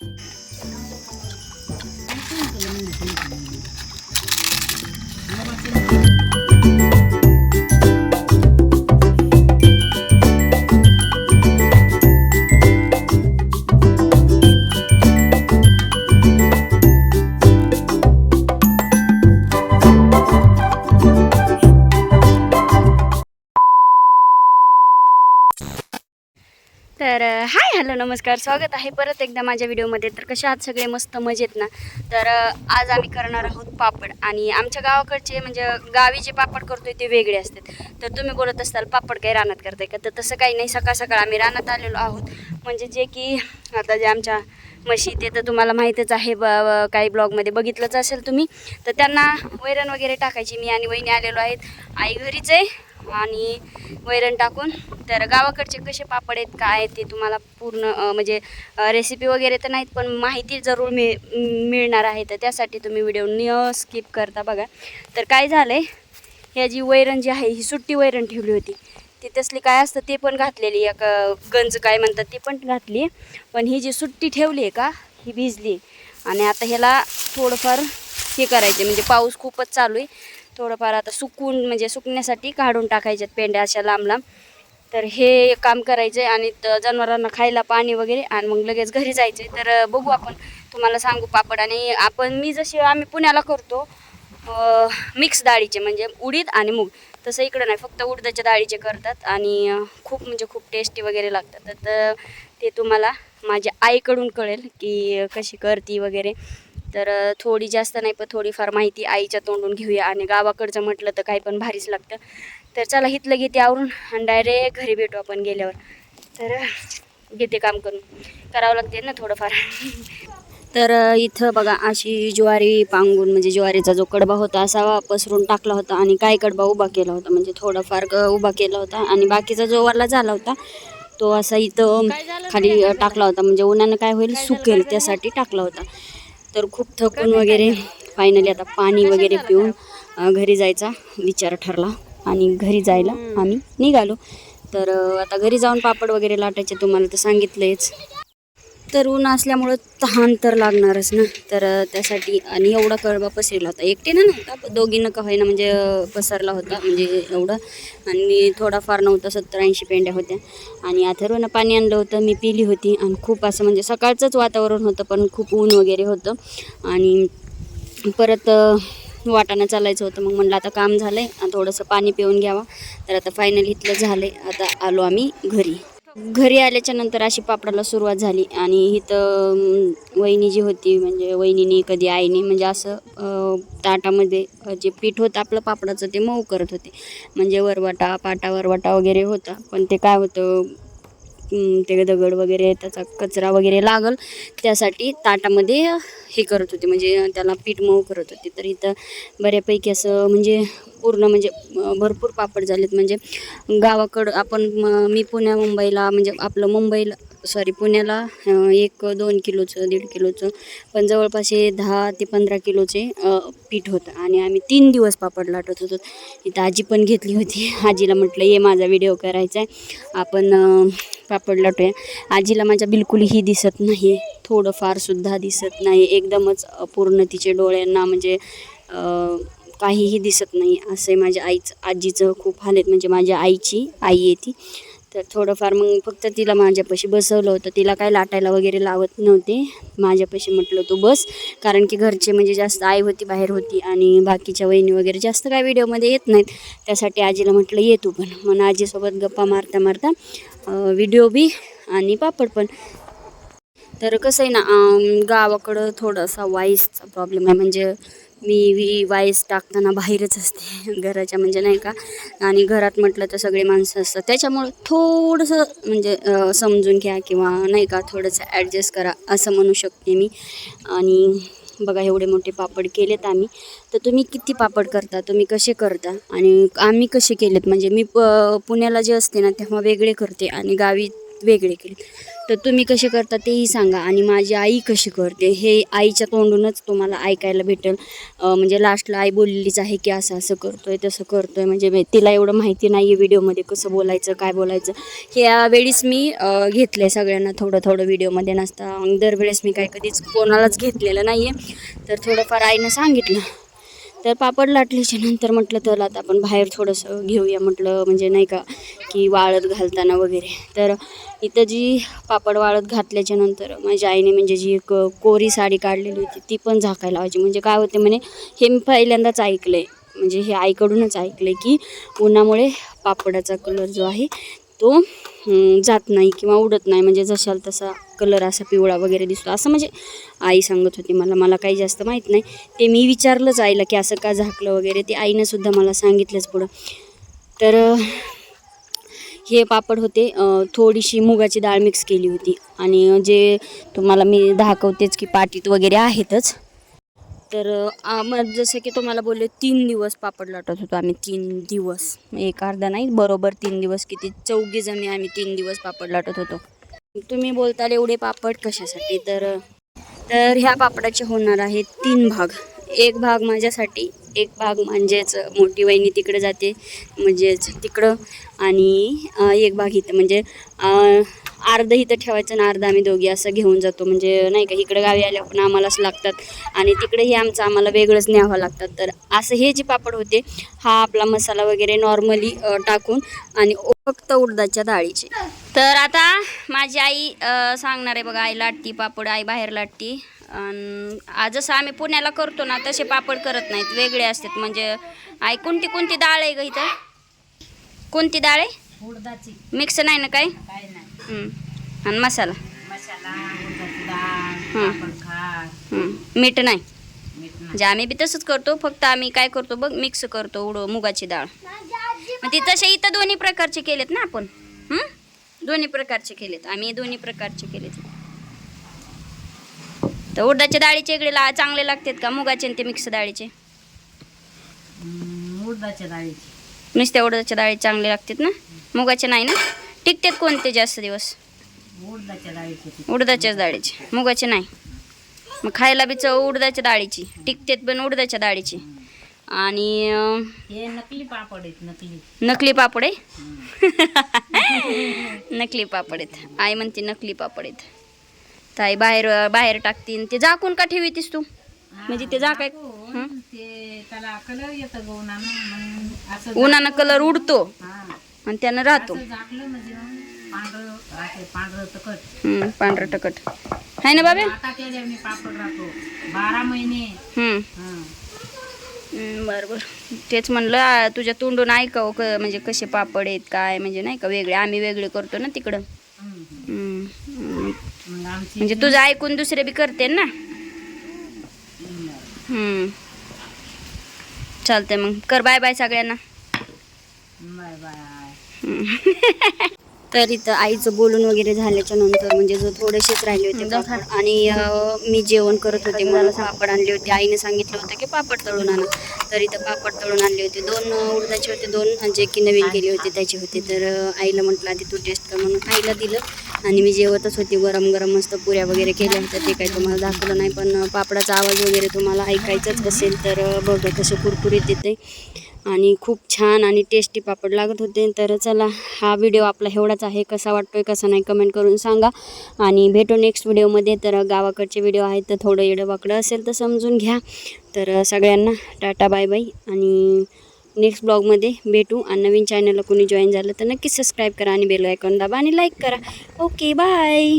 तर नमस्कार स्वागत आहे परत एकदा माझ्या व्हिडिओमध्ये. तर कशा आहात सगळे? मस्त मजेत ना? तर आज आम्ही करणार आहोत पापड. आणि आमच्या गावाकडचे म्हणजे गावी जे पापड करतोय ते वेगळे असतात. तर तुम्ही बोलत असताल पापड काही रानात करताय का? तर तसं काही नाही. सकाळ सकाळ आम्ही रानात आलेलो आहोत. म्हणजे जे की आता जे आमच्या म्हशी ते तर तुम्हाला माहीतच आहे. ब- काही ब्लॉगमध्ये बघितलंच असेल तुम्ही. तर त्यांना वैरण वगैरे टाकायची. मी आणि वहिनी आलेलो आहेत. आई घरीच आहे. आणि वैरण टाकून. तर गावाकडचे कसे पापड आहेत काय आहेत ते तुम्हाला पूर्ण म्हणजे रेसिपी वगैरे तर नाहीत पण माहिती जरूर मिळ मिळणार आहे. तर त्यासाठी तुम्ही व्हिडिओ न स्किप करता बघा. तर काय झालं आहे ह्या जी वैरण जी आहे ही सुट्टी वैरण ठेवली होती. ती तसली काय असतं ते पण घातलेली एक गंज काय म्हणतात ती पण घातली पण ही जी सुट्टी ठेवली आहे का ही भिजली आणि आता ह्याला थोडंफार हे करायचे म्हणजे पाऊस खूपच चालू आहे. थोडंफार आता सुकून म्हणजे सुकण्यासाठी काढून टाकायच्यात पेंड्या अशा लांब लांब तर हे काम करायचं आहे आणि जनावरांना खायला पाणी वगैरे आणि मग लगेच घरी जायचं आहे तर बघू आपण. तुम्हाला सांगू पापड आणि आपण मी जशी आम्ही पुण्याला करतो मिक्स डाळीचे म्हणजे उडीद आणि मूग. तसं इकडं नाही फक्त उडदाच्या डाळीचे करतात आणि खूप म्हणजे खूप टेस्टी वगैरे लागतात. तर तर ते तुम्हाला माझ्या आईकडून कळेल की कशी करती वगैरे. तर थोडी जास्त नाही पण थोडीफार माहिती आईच्या तोंडून घेऊया आणि गावाकडचं म्हटलं तर काही पण भारीच लागतं. तर चला हिथलं घेते आवरून आणि डायरेक्ट घरी भेटू आपण गेल्यावर. तर घेते काम करून. करावं लागते ना थोडंफार. तर इथं बघा अशी ज्वारी पांगून म्हणजे ज्वारीचा जो कडबा होता असा पसरून टाकला होता आणि काय कडबा उभा केला होता म्हणजे थोडाफार उभा केला होता आणि बाकीचा जो वरला झाला होता तो असा इथं खाली टाकला होता म्हणजे उन्हानं काय होईल सुकेल त्यासाठी टाकला होता. तर खूप थकून वगैरे फायनली आता पाणी वगैरे पिऊन घरी जायचा विचार ठरला आणि घरी जायला आम्ही निघालो. तर आता घरी जाऊन पापड वगैरे लाटायचे तुम्हाला तर सांगितलंयच. तर ऊन असल्यामुळं तहान तर लागणारच ना. तर त्यासाठी आणि एवढा कळबा पसरला होता. एकटीनं नव्हता दोघीनं का होईना म्हणजे पसरला होता म्हणजे एवढं. आणि थोडाफार नव्हता सत्तर ऐंशी पेंड्या होत्या. आणि अथर्वनं पाणी आणलं होतं मी पिली होती. आणि खूप असं म्हणजे सकाळचंच वातावरण होतं पण खूप ऊन वगैरे होतं. आणि परत वाटाणं चालायचं होतं. मग म्हणलं आता काम झालं आहे थोडंसं पाणी पिऊन घ्यावा. तर आता फायनल इथलं झालं आहे आता आलो आम्ही घरी. घरी आल्याच्यानंतर अशी पापडाला सुरुवात झाली आणि इथं वहिनी जी होती म्हणजे वहिनीने कधी आईने म्हणजे असं ताटामध्ये जे पीठ होतं आपलं पापडाचं ते मऊ करत होते. म्हणजे वरवाटा पाटा वरवाटा वगैरे होता. पण ते काय होतं ते दगड वगैरे त्याचा कचरा वगैरे लागल. त्यासाठी ताटामध्ये हे करत होते म्हणजे त्याला पीठ मऊ करत होते. तर इथं बऱ्यापैकी असं म्हणजे पूर्ण म्हणजे भरपूर पापड झालेत. म्हणजे गावाकडं आपण मी पुण्या मुंबईला म्हणजे आपलं मुंबईला सॉरी पुण्याला एक दोन किलोचं दीड किलोचं पण जवळपास हे दहा ते पंधरा किलोचे पीठ होतं. आणि आम्ही तीन दिवस पापड लाटत होतो. इथं आजी पण घेतली होती. आजीला म्हटलं ये माझा व्हिडिओ करायचा आहे. आपण पापड लाटूया. आजीला माझ्या बिलकुलही दिसत नाही थोडंफार सुद्धा दिसत नाही एकदमच पूर्ण तिचे डोळ्यांना म्हणजे काहीही दिसत नाही असे माझ्या आईचं आजीचं खूप हाल आहेत. म्हणजे माझ्या आईची आई आहे ती. तर थोडंफार मग फक्त तिला माझ्यापाशी बसवलं होतं. तिला काय लाटायला वगैरे लावत नव्हते. माझ्यापाशी म्हटलं तू बस. कारण की घरचे म्हणजे जास्त आई होती बाहेर होती आणि बाकीच्या वहिनी वगैरे जास्त काय व्हिडिओमध्ये येत नाहीत. त्यासाठी आजीला म्हटलं ये तू पण. मग आजीसोबत गप्पा मारता मारता व्हिडिओ बी आणि पापड पण. तर कसं आहे ना गावाकडं थोडासा वाईसचा प्रॉब्लेम आहे. म्हणजे मी वी वाईस टाकताना बाहेरच असते घराच्या म्हणजे नाही का? आणि घरात म्हटलं तर सगळे माणसं असतात. त्याच्यामुळं थोडंसं म्हणजे समजून घ्या किंवा नाही का थोडंसं ॲडजस्ट करा असं म्हणू शकते मी. आणि बघा एवढे मोठे पापड केलेत आम्ही. तर तुम्ही किती पापड करता? तुम्ही कसे करता? आणि आम्ही कसे केलेत? म्हणजे मी प पुण्याला जे असते ना तेव्हा वेगळे करते. आणि गावी वेगळे केले. तर तुम्ही कसे करता तेही सांगा आणि माझी आई कशी करते हे आईच्या तोंडूनच तुम्हाला ऐकायला भेटेल. म्हणजे लास्टला आई बोललेलीच आहे की असं असं करतो आहे तसं करतो आहे म्हणजे तिला एवढं माहिती नाही आहे व्हिडिओमध्ये कसं बोलायचं काय बोलायचं. हे यावेळीस मी घेतलं आहे सगळ्यांना थोडं थोडं व्हिडिओमध्ये. नसता दरवेळेस मी काय कधीच कोणालाच घेतलेलं नाही आहे तर थोडंफार आईनं सांगितलं. तर पापड लाटल्याच्या नंतर म्हटलं तर आता आपण बाहेर थोडंसं घेऊया. म्हटलं म्हणजे नाही का की वाळत घालताना वगैरे. तर इथं जी पापड वाळत घातल्याच्या नंतर माझ्या आईने म्हणजे जी एक कोरी साडी काढलेली होती ती पण झाकायला लावायची. म्हणजे काय होते म्हणे हे मी पहिल्यांदाच ऐकलं आहे म्हणजे हे आईकडूनच ऐकलं आहे की उन्हामुळे पापडाचा कलर जो आहे तो जात नाही किंवा उडत नाही. म्हणजे जशाल तसा कलर असा पिवळा वगैरे दिसतो. असं म्हणजे आई सांगत होती मला. मला काही जास्त माहीत नाही. ते मी विचारलंच आईला की असं का झाकलं वगैरे. ते आईनंसुद्धा मला सांगितलंच पुढं. तर हे पापड होते. थोडीशी मुगाची डाळ मिक्स केली होती. आणि जे तुम्हाला मी दाखवतेच की पाटीत वगैरे आहेतच. तर मग जसं की तुम्हाला बोलले तीन दिवस पापड लाटत होतो आम्ही. तीन दिवस. एक अर्धा नाही बरोबर तीन दिवस. किती चौघी जणी आम्ही तीन दिवस पापड लाटत होतो. तुम्ही बोलताल एवढे पापड कशासाठी? तर तर ह्या पापडाचे होणार आहेत तीन भाग. एक भाग माझ्यासाठी एक भाग म्हणजेच मोठी वहिनी तिकडे जाते म्हणजेच तिकडं. आणि एक भाग इथं. म्हणजे अर्ध इथं ठेवायचं आणि अर्ध आम्ही दोघी असं घेऊन जातो. म्हणजे नाही का इकडं गावी आल्या पण आम्हालाच लागतात आणि तिकडेही आमचं आम्हाला वेगळंच न्यावं लागतात तर असं हे जे पापड होते हा आपला मसाला वगैरे नॉर्मली टाकून आणि फक्त उडदाच्या डाळीचे. तर आता माझी आई सांगणार आहे बघा आई लाटती पापड आई बाहेर लाटती. अन आ- जसं आम्ही पुण्याला करतो ना तसे पापड करत नाहीत. वेगळे असतात. म्हणजे आई कोणती कोणती डाळ आहे ग इथं? कोणती डाळ आहे? मिक्स नाही ना काय. आणि मसाला? मसाला उडदाची डाळ हं. पापड खार हं. मीठ नाही? मीठ म्हणजे आम्ही बी तसंच करतो फक्त आम्ही काय करतो बघ मिक्स करतो उड मुगाची डाळ. मग ते तसे इथं दोन्ही प्रकारचे केलेत ना आपण? हं? दोन्ही प्रकारचे केलेत. आम्ही दोन्ही प्रकारचे केलेत. तर उडदाच्या डाळीचे इकडे ला चांगले लागतात का? मुगाचे आणि ते मिक्स डाळीचे? उडदाच्या डाळीची. नुसत्या उडदाच्या डाळी चांगले लागतात ना? मुगाचे नाही ना? टिकतात कोणते जास्त दिवस? उडदाच्या डाळीची. उडदाच्याच डाळीचे. मुगाचे नाही. मग खायला बी चव उडदाच्या डाळीची. टिकतात पण उडदाच्या डाळीची. आणि हे नकली पापड आहेत नकली. नकली पापड आहे. नकली पापड आहेत. आई म्हणते नकली पापड आहेत. तर आई बाहेर बाहेर टाकतीन ते झाकून का ठेवीतीस तू? म्हणजे ते झाकाय त्याला कलर येतं उन्हानं कलर उडतो. आणि त्यानं राहतो. झाकलं म्हणजे हम्म, पांढरं टकट आहे ना बाबे? हम्म. हं. हम्म, बरं बरं तेच म्हणलं तुझ्या तोंडून ऐकावं क म्हणजे कसे पापड आहेत काय म्हणजे नाही का वेगळे आम्ही वेगळे करतो ना तिकडं. म्हणजे तुझं ऐकून दुसरे बी करते ना. हम्म. चालतंय मग. कर बाय बाय सगळ्यांना. बाय बाय तर इथं आईचं बोलून वगैरे झाल्याच्यानंतर म्हणजे जो थोडेसेच राहिले होते पापड. आणि अं, मी जेवण करत होते. मला पापड आणले होते. आईने सांगितलं होतं की पापड तळून आणा. तर इथं पापड तळून आणले होते. दोन अं, उडदाचे होते. दोन जे की नवीन केले होते त्याचे होते. तर अं, आईला म्हटलं आधी तू टेस्ट कर. म्हणून आईला दिलं. आणि मी जेवतच होती. गरम गरम मस्त पुऱ्या वगैरे केल्या होत्या. ते काही तुम्हाला दाखवलं नाही. पण अं, पापडाचा आवाज वगैरे तुम्हाला ऐकायचाच असेल तर अं, बघा कसं कुरकुरीत येते आणि खूप छान आणि टेस्टी पापड लागत होते. तर चला हा व्हिडिओ आपला एवढाच आहे. कसा वाटतोय कसा नाही कमेंट करून सांगा. आणि भेटू नेक्स्ट व्हिडिओमध्ये तर गावाकडचे व्हिडिओ आहेत तर थोडं येडं वाकडं असेल तर समजून घ्या. तर सगळ्यांना टाटा बाय बाय आणि नेक्स्ट ब्लॉगमध्ये भेटू. आणि नवीन चॅनलला कोणी जॉईन झालं तर नक्कीच सबस्क्राईब करा आणि बेल आयकॉन दाबा आणि लाईक करा. Okay bye